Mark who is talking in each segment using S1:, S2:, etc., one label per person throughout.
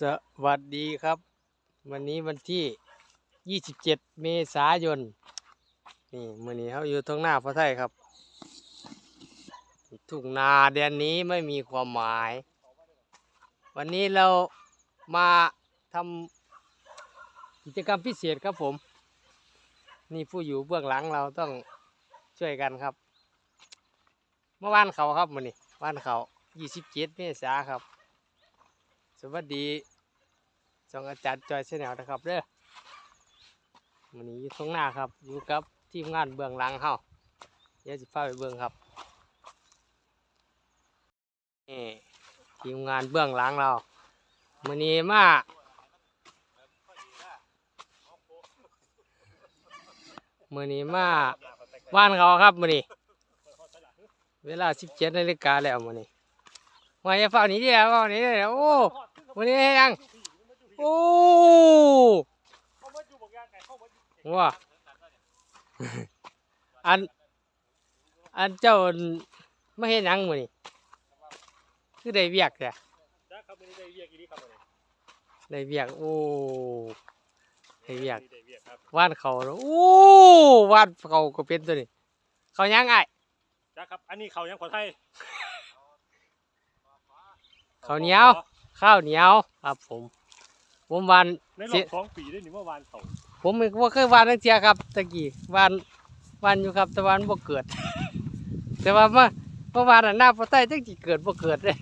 S1: สวัสดีครับ วันนี้วันที่ 27 เมษายน นี่มื่อนี้เขาอยู่ตรงหน้าพระไทยครับทุ่งนาแดนนี้ไม่มีความหมาย วันนี้เรามาทำกิจกรรมพิเศษครับผม นี่ผู้อยู่เบื้องหลังเราต้องช่วยกันครับ เมื่อวานเขาครับมื่อนี้วานเขา 27 เมษาครับ วัสดีจองอาจารย์จอยเสนลนะครับเด้อวันนี้อยู่ตรงหน้าครับ อยู่กับทีมงานเบื้องหลังเฮาเดี๋ยวจะพาไปเบื้องครับนี่ทีมงานเบื้องหลังเราวันนี้มามื่อนี้มาว่านเขาครับมื่อนี้เวลา17นาฬิกาแล้วมื่อนี้มาอย่าเฝ้าหนี้เดียวเฝ้านี้เดียวโอ้ วันนี้ให้ยัง โอ้ว้าอัน อันเจ้าไม่เห็นยังมือนี่คือได้เวียกแต่
S2: ได้ครับวันนี้ได้เวียกอีนี้ครับวันนี้
S1: ได้เวียก โอ้ได้เวียก
S2: ได้เวียกครับ
S1: ว่านเขาแล้วโอ้ว่านเขาก็เป็นตัวนี้ เขายังไง
S2: จ้าครับ อันนี้เขายังขอไทย
S1: เขาวเหนียว ข้าวเหนียวครับผม ผมวัน
S2: ในร
S1: เสี
S2: อยบสองปีได้หนิเมื่อวานเขา
S1: ผมว่าเคยวานตั้งเทียครับตะกี้วานวานอยู่ครับ แต่วานบ่เกิด แต่ว่าเมื่อเมื่อวานน่ะหน้าพอใต้จังสิเกิดบ่เกิดเลย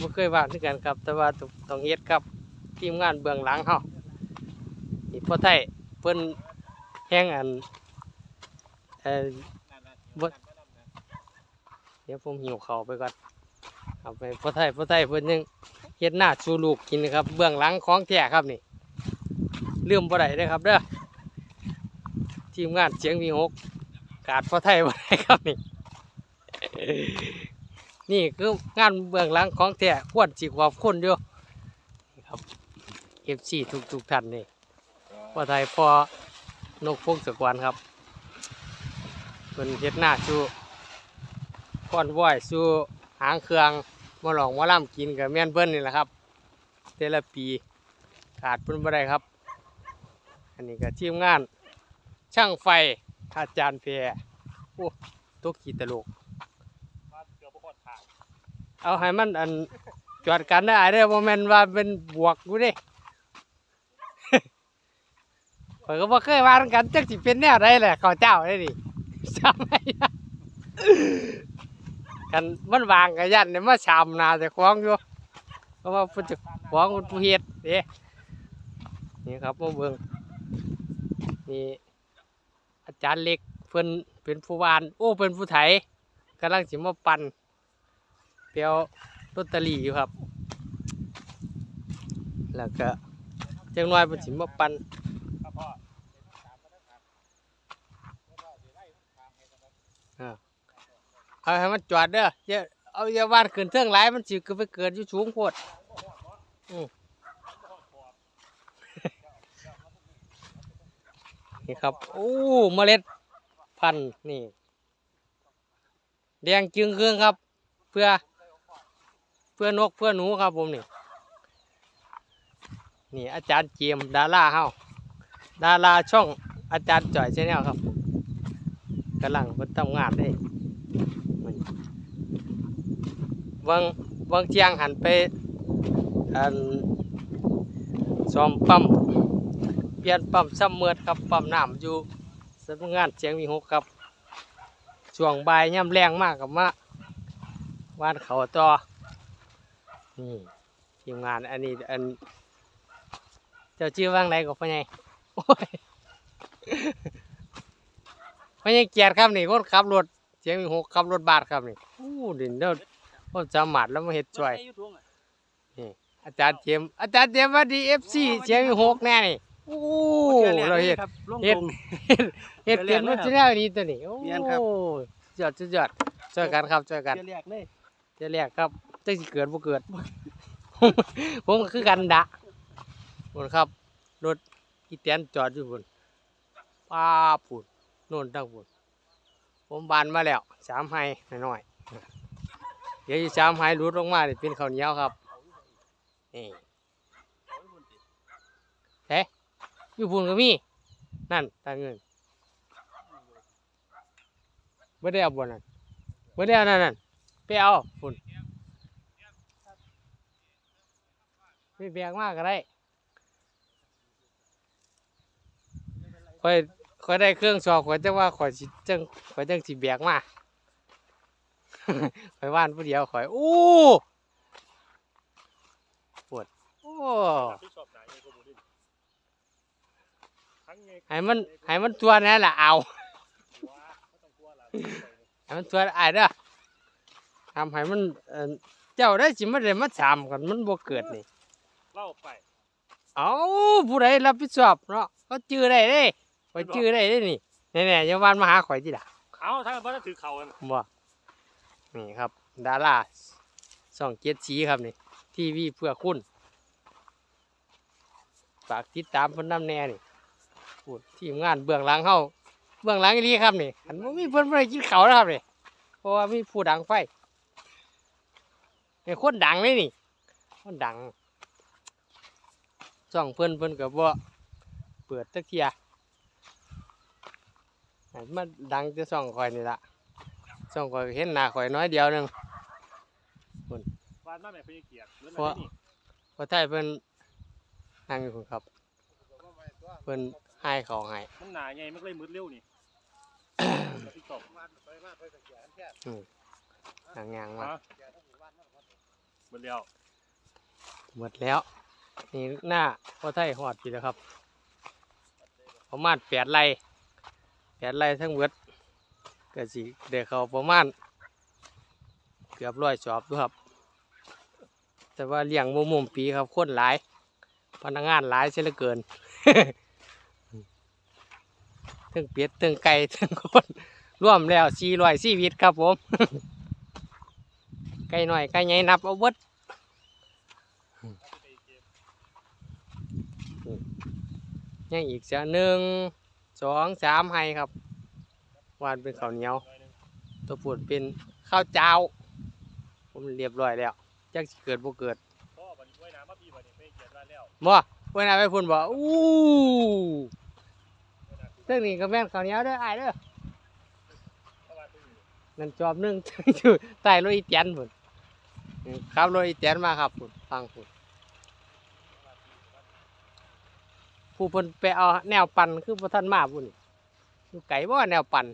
S1: บ่เคยวานด้วยกันครับ แต่ว่าต้องต้องเฮ็ดครับทีมงานเบื้องหลังเฮานี่พอใต้เพิ่นแฮงอันเอ่อ บ่ เดี๋ยวผมหิวข้าวไปก่อน เอาไปพอใต้พอใต้เพิ่อนยังเฮ็ดหน้าชูลูกกินนะครับ เบื้องหลังของแท้ครับนี่ลืมบ่ได้เด้อครับเด้อทีมงานเสียงวีหกกาดพ่อไทยบ่ได้ครับนี่นี่คืองานเบื้องหลังของแท้ควรสิขอบคุณอยู่ครับ FC ทุกทุกท่านนี่พ่อไทยพอนกพงศกรครับเพิ่นเฮ็ดหน้าชูก้อนว้อยสู้หางเครื่อง มาลองมาล่ำกินกับแม่นเพิ่นนี่แหละครับแต่ละปีขาดเพิ่นบ่ได้ครับ อันนี้ก็ทีมงาน ช่างไฟอาจารย์เพรโอ้ตกขีตลก
S2: บ้านเกือาง
S1: เอาให้มันอันจอดกันได้เด้อบ่แม่นว่าเป็นบวกกูด้ข้อยก็บ่เคยว่ากันจักสิเป็นแนวใดแหละเขาเจ้าได้ดิจำไม่ได้ กันมันวางกันยันเนี่ยมาชามนาแต่คล้องอยู่เพราะว่าผู้จะคล้องมันผู้เฮ็ดเด้นี่ครับมาเบิ่งนี่อาจารย์เล็กเพิ่นเป็นผู้วานโอ้เป็นผู้ไถกำลังสิมาปั่นเปียวลอตเตอรี่อยู่ครับ แล้วก็จังน้อยเพิ่นสิมาปั่น
S2: ครับพ่อ
S1: เอาให้มันจอดเด้ออย่าเอาอย่าวาดขึ้นเทิงหลายมันสิก็ไปเกิดอยู่สูงโพดอืมนี่ครับโอ้เมล็ดพันธุ์นี่ แดงจึงเครื่องครับ เพื่อ เพื่อนกเพื่อหนูครับผมนี่นี่อาจารย์เจียมดาราเฮาดาราช่องอาจารย์จ่อยชแนลครับกำลังเพิ่นทำงานได้ มัน วังวังเชียงหันไปอันซ้อมปั๊มเปลี่ยนปั๊มซ้ำเมือดครับปั๊มน้ำอยู่สำนักงานเสียงมีหกครับช่วงบ่ายย่ำแรงมากกับมาวานเขาต่อนี่ทีมงานอันนี้อันเจ้าชื่อว่างไหนก็พ่อใหญ่โอ้ยพ่อใหญ่เกียรติครับนี่คนขับรถเสียงมีหกขับรถบาทครับนี่โอ้ดินเด้อ พ่อจำหมัดแล้วมาเฮ็ดช่วยนี่อาจารย์เจมส์อาจารย์เจมส์ว่าดีเอฟซีเสียงมีหกแน่นี่โอ้เราเฮ็ดเฮ็ดเฮ็ดเป็นมันจะแนวนี้ตัวนี้โอ้
S3: เรียนครับ
S1: สุดยอดสุดยอดช่วยกันครับช่วยกัน
S3: เรียกเลย
S1: เจะเรียกครับจังสิเกิดบ่เกิดผมก็คือกันดะพุ่นครับรถอีแตนจอดอยู่พุ่นป้าพุ่นโน่นทั้งพุ่นผมบานมาแล้วสามไฮหน่อยๆ เดี๋ยวอยู่สามไฮรูดลงมานี่เป็นข้าวเหนียวครับนี่เฮ้อยู่พุ่นก็มี นั่นตาเงินไม่ได้เอาบนนั่นไม่ได้เอานั่นนั่นไปเอาพุ่นไปแบกมากก็ได้ค่อยค่อยได้เครื่องสอบค่อยจะว่าค่อยสิจังค่อยจังสิแบกมา ข่อยว่านผู้เดียวข่อยโอ้ปวดโอ้
S2: ที่ชอบหนาเองก็บูดินทั้งไง
S1: ให้มันให้มันตัวนั่นแหละเอา
S2: ว้าไม่ต้องกลัวหรอก
S1: ให้มันตัวอายเด้อทำให้มันเอ่อเจ้าได้สิมาได้มาถามกันมันบ่เกิดนี่
S2: เล่าไป
S1: เอาผู้ใดรับผิดชอบเนาะเขาจื้อได้เด้ข่อยจื้อได้เด้นี่แน่ๆอย่าวานมาหาข่อยจิล่ะ
S2: เอาถ้าว่าถือเข่ากัน
S1: บ่ นี่ครับ ดาราส่องเจ็ดสีครับนี่ทีวีเพื่อคุณฝากติดตามเพิ่นนำแน่นี่พูดทีมงานเบื้องหลังเฮาเบื้องหลังอีหลีครับนี่อันบ่มีเพิ่นบ่ได้กินเข้าวนะครับนี่เพราะว่ามีผู้ดังไฟนี่คนดังเลยนี่คนดังช่องเพิ่นเพิ่นก็บ่เปิดจักเที่ยมันดังแต่ช่องข่อยนี่ละ ช่องข่อยก็เห็นหน้าข่อยน้อยเดียวหนึง
S2: วานมาแม่พี่เกียรติเรื่อง
S1: เพราะ
S2: อะไรนี่
S1: พอไทยเพิ่นนั่งอยู่พุ่นครับ เพิ่นให้เขาให้
S2: มันหนาไงมันเลยมืดเร็วนี่ ที่ตก
S1: นางยางมา
S2: ฮะมืดเร็ว
S1: หมดแล้ว นี่หน้าพอไทยหอดพี่แล้วครับ ประมาณแปดไร่แปดไร่ทั้งเบิด ก็สิเด็กเขาประมาณเกือบร้อยจอบดูครับ แต่ว่าเลี้ยงมุมมุมปีครับคนหลาย พนักงานหลายเสียเหลือเกินทั้งเป็ดทั้งไก่ทั้งคนร่วมแล้วสี่ร้อยชีวิตครับผม ไก่หน่อยไก่ใหญ่นับเอาเบิดยังอีกเสียหนึ่งสองสามให้ครับ วานเป็นข้าวเหนียว ตัวปูดเป็นข้าวเจ้า ผมเรียบร้อยแล้วจักเกิดบ่เกิด
S2: พ่อบันนี้ไว้น้ำมาพี่บันนี้พี่เกียรติมาแล้ว
S1: บ่เพิ่นเอาไปพุ่นบ่อู้เรื่องนี้ก็แม่นข้าวเหนียวเด้ออ้เด้อ
S2: เพราะว่าตู้
S1: นั่นจอบนึงอยู่ใต้รถอีแตนพุ่นขับรถอีแตนมาครับพุ่นฟังพุ่นผู้เพิ่นไปเอาแนวปั่นคือบ่ทันมาพุ่นนี่อยู่ไกลบ่แนวปั่น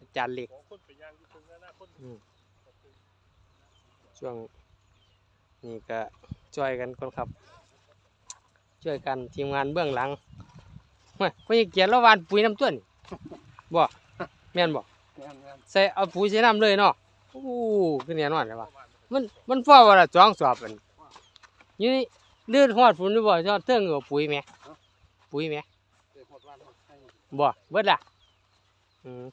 S1: อา จารย์เหล็ก
S2: ของคนไปย่างอยู่ตรงนั้นนะคน
S1: อืมช่วงนี้ก็ช่วยกันก่อนครับช่วยกันทีมงานเบื้องหลังเฮ้ยพยเกียรติระวานปุ๋ยน้ำต้นบ่แม่นบ่ใส่เอาปุ๋ยใส่น้ำเลยเนาะโอ้คือแน่นอนเลยว่ะมันมันฟ้าว่าละจ้องสอบมันอยู่นี่เลือดฮอดฝุ่นหรือบ่ยอดเทิงเอาปุ๋ยแหม่ปุ๋ยแหม่บ่เบิดล่ะอืม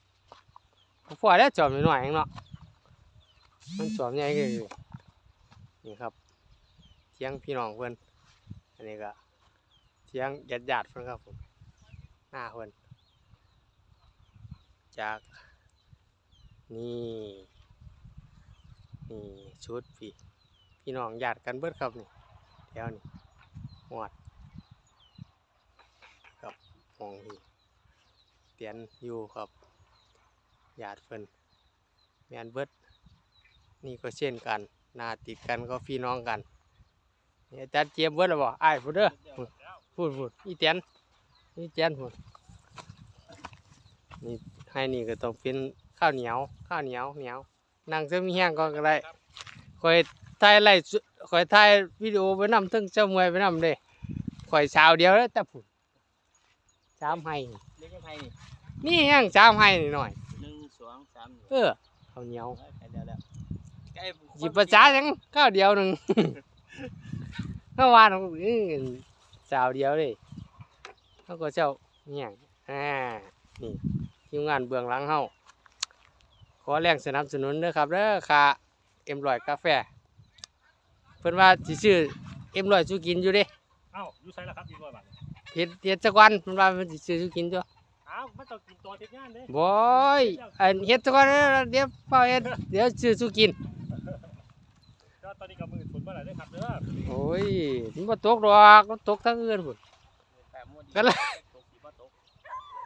S1: ฟ้าแล้วจอบหน่อยๆเองเนาะมันสวมใหญ่ก็อยู่นี่ครับเทียงพี่น้องเพื่อนอันนี้ก็เทียงญาติญาติๆเพื่อนครับผมหน้าเพื่อนจากนี่นี่ชุดพี่พี่น้องญาติกันเบิดครับนี่แถวนี่หวดครับมองนี่เตียนอยู่ครับ ญาติเพื่อนแมนเบิดนี่ก็เช่นกันหนาติดกันก็พี่น้องกันนี่อาจารย์เจียมเบิดแล้วบ่อ้ายพูดเด้อพูดพูดพูดอีเตียนอีเตียนพูดนี่ให้นี่ก็ต้องเป็นข้าวเหนียวข้าวเหนียวเหนียวนั่งจะมีแห้งก็ได้คอยถ่ายไล่สุคอยถ่ายวิดีโอไปนำทั้งเจ้ามวยไปนำเด้คอยสาวเดียวแล้วแต่พูดสามให้
S3: เล็กยังไงนี่
S1: นี่ยังสามให้นี่หน่อย เออข้าวเหนียว
S3: ใกล้เดียวแล้วใกล้
S1: หยิบภาษาจังข้าวเดียวหนึ่งเมื่อวานผมอื้อสาวเดียวเลยเขาก็เจ้าเนี่ยงอ่านี่ทีมงานเบื้องหลังเฮาขอแรงสนับสนุนเด้อครับเด้อค่าเอ็มรอยกาแฟเพิ่นว่าสิซื้อเอ็มรอยสู้กินอยู่เด้
S2: เอ้าอยู่ไสแล้วครับอีกร้อยบาท
S1: เฮ็ดเฮ็ดจักวันเพิ่นว่าเพิ่นสิซื้อสู้กินจ้ะ
S2: เอ้า มันต้องกินตอนเฮ็ดงานเด้
S1: บอยอันเฮ็ดจักวันเด้อเดี๋ยวเฝ้าเฮ็ดเดี๋ยวซื้อสู้กิน
S2: ก็ตอนนี้กับมือฝนเมื่อไหร่ได้ขับเด้อ
S1: โอ้ยมันบ่ตกดอกมันตกทั้งอื่นพุ่น
S3: แต่มั่วดี
S1: ก็เลย
S3: ตกสีบ่ตก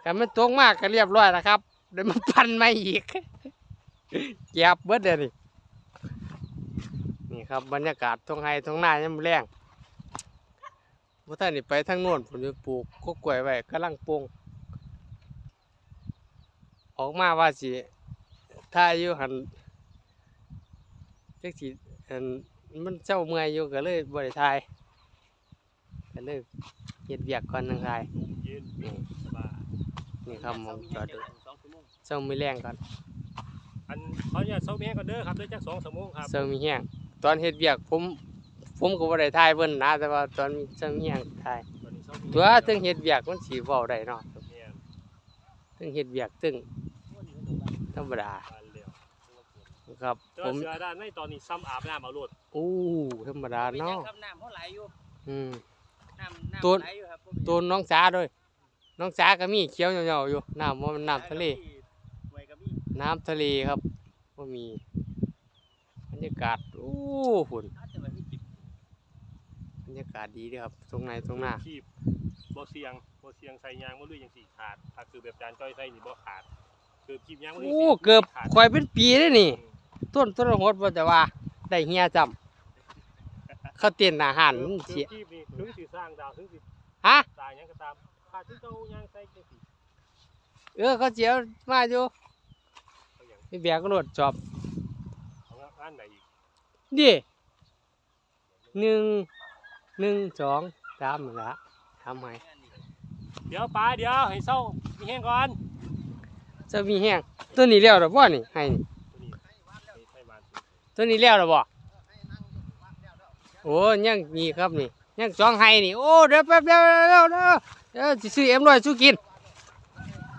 S1: แต่มันตกมากก็เรียบร้อยแล้วครับเดี๋ยวมันพันมาอีกเก็บเบิดเดี๋ยวนี้นี่ครับบรรยากาศทงไห้ทงหน้ายามมื้อแรงว่าท่านนี่ไปทางโน้นผมจะปลูกก็กล้วยไว้กำลังปลูง ออกมาว่าสิถ้าอยู่หันจักสิอันมันเจ้าเมื่อยอยู่ก็เลยบ่ได้ทายก็เลยเฮ็ดเวียกก่อนนังทาย
S2: เย็น
S1: นี่
S2: สบาย
S1: นี่ครับมองจอดดู
S3: สองชั่วโมง
S1: เจ้ามีแรงก่อน
S2: อันเขาเนี่ยเซาแม่ก่อนเด้อครับเด้อจักสองชั่วโมงครับ
S1: เจ้ามีแห้งตอนเฮ็ดเวียกผมผมก็บ่ได้ทายเพิ่นนะแต่ว่าตอนมีเจ้ามีแห้งทาย
S2: ตอนนี้เซาแม่
S1: ตัวถึงเฮ็ดเวียกมันสิเว้าได้เนาะ
S2: เนี่ย
S1: ถึงเฮ็ดเวียกถึง ธรรมดา
S2: บานเร็ว
S1: ครับ
S2: แต่
S1: ผ
S2: ว่ามเสือด้านในตอนนี้ซ้ำอาบน้ำเอาโลด
S1: อู้ธรรมดา
S3: เป็นยั
S1: เนาะ
S3: งครับน้ำเขาไหลอยู่
S1: อืม
S3: น้ำน้ำ
S1: ตัว
S3: ไหลอยู่ครับ
S1: ตัวน้องสาด้วย น้องสาก็มีเขียวเหยาๆอยู่น้ำบ่มันน้ำทะเล
S3: ไว้กับมี
S1: น้ำทะเลครับบ่มีบรรยากาศโอ้ฝุ่น
S3: อาจจะไว้ไม่กิน
S1: บรรยากาศดีเด้อครับตรงไหนตรงหน้า
S2: คีบบ่เสียงบ่เสียงใส่ยางบ่ลุยจังสี่ขาดถ้าคือแบบจานจ้อยใส่นี่บ่ขาด คือคีบยางบ่ลุย
S1: โอ้เกือบ
S2: ขาด
S1: ข่อยเป็นปีเลยนี่ ต้นต้นโหดบ่แต่ว่า ได้เฮียจำเขาเต้นอาหารมัน
S2: คือ
S1: เสีย
S2: คีบนี่ถึงสิสร้างดาวถึงสิ
S1: ฮะ
S2: ตายหยังก็ตามขาดที่เก่ายางใส่จังซี่
S1: เออเขาเจียวมาอยู่
S2: เอาหยัง
S1: พี่แบกก็โดดจอบ
S2: เอางานไหนอีก
S1: ดิหนึ่งหนึ่งสองสามนั่นละทำไม
S2: เดี๋ยวป้าเดี๋ยวให้เศร้ามีแห้งก่อน
S1: จะมีแห้งตัวนี้แล้วหรือบ่นี่ให้นี่
S2: ตัวนี้ให้ให้มา
S1: ตัวนี้แล้วหรือบ่โอ้ยังมีครับนี่ยังสองให้นี่โอ้เดี๋ยวแป๊บเดียวเดี๋ยวเดี๋ยวเดี๋ยวสิซื้อเอ็มร้อยสู้กิน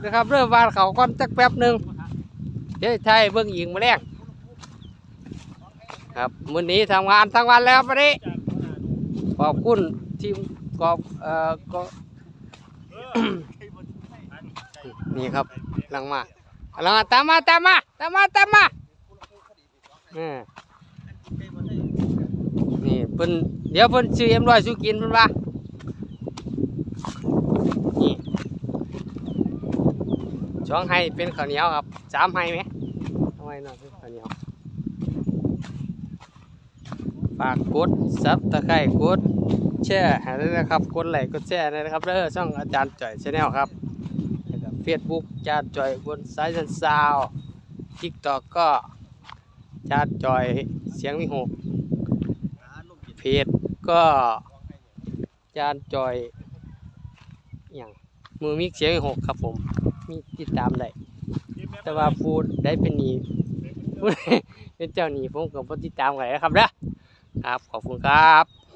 S1: นะครับเริ่มวานเขาก่อนจักแป๊บหนึ่งเดี๋ยวไทยเบิ่งอีกมาแรงครับมื้อนี้ทำงานทั้งวันแล้วปะนี้
S2: จาดู
S1: ขอบคุณทีมกอบเอ่อก็
S2: เออให้บ่อันใจ
S1: นี่ครับหลังมาหลังมาตามมาตามมาตามมาตามมาเนี่เพิ่นเดี๋ยวเพิ่นซื้อเอ็มร้อยสู้กินเพิ่นว่านี่สองให้เป็นข้าวเหนียวครับสามให้ไหมเอาไว้หน่อยเป็นข้าวเหนียวฝากกดซับตะไคร้กดแชร์ให้ด้วยนะครับกดไลค์กดแชร์ด้วยนะครับเด้อช่องอาจารย์จ่อยชาแนลครับ แล้วก็เฟซบุ๊กจารย์จ่อยบนสายสันซาวทิกตอกก็จารย์จ่อยเสียงวิหกเพจก็จารย์จ่อยอย่างมือมิกเสียงวิหกครับผม มีติดตามได้แต่ว่าฟูดได้เป็นหนีเป็นเจ้าหนีผมก็บ่ติดตามกันนะครับเด้อครับขอบคุณครับ